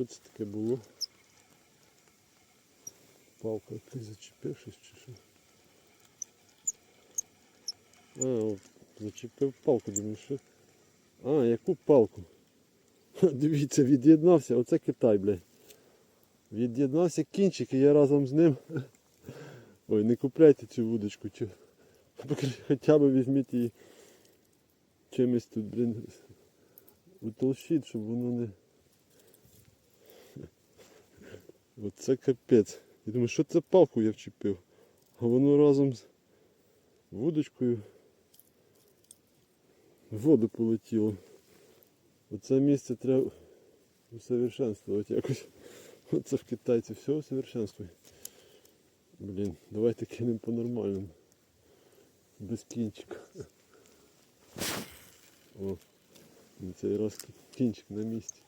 Що це таке було? Палка ти зачепив щось чи що? А, от, зачепив палку, думаю, що. А, яку палку? Дивіться, від'єднався, оце Китай, блядь. Від'єднався кінчик і я разом з ним. Ой, не купляйте цю вудочку. Чи... Хоча б візьміть її чимось тут, блін, утолщіть, щоб воно не. Оце капець. Я думаю, що це палку я вчепив. А воно разом з вудочкою в воду полетіло. Оце місце треба усовершенствувати якось. Оце в китайці все усовершенствує. Блін, давайте кинемо по-нормальному. Без кінчика. О, на цей раз кінчик на місці.